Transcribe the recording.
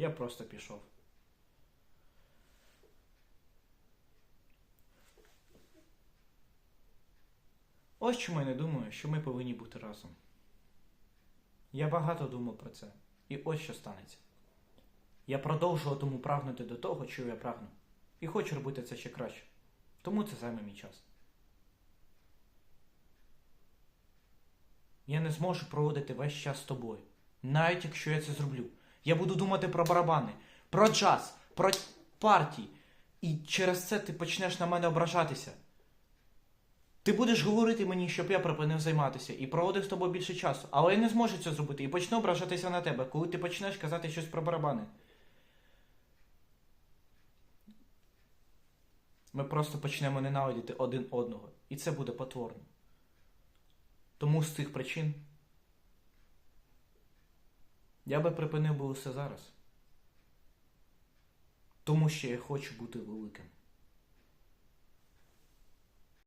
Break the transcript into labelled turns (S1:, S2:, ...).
S1: Я просто пішов. Ось чому я не думаю, що ми повинні бути разом. Я багато думав про це. І ось що станеться. Я продовжуватиму прагнути до того, чого я прагну. І хочу робити це ще краще. Тому це займе мій час. Я не зможу проводити весь час з тобою. Навіть якщо я це зроблю. Я буду думати про барабани, про джаз, про партії. І через це ти почнеш на мене ображатися. Ти будеш говорити мені, щоб я припинив займатися і проводив з тобою більше часу. Але я не зможу це зробити і почну ображатися на тебе, коли ти почнеш казати щось про барабани. Ми просто почнемо ненавидіти один одного. І це буде потворно. Тому з цих причин я би припинив би усе зараз. Тому що я хочу бути великим.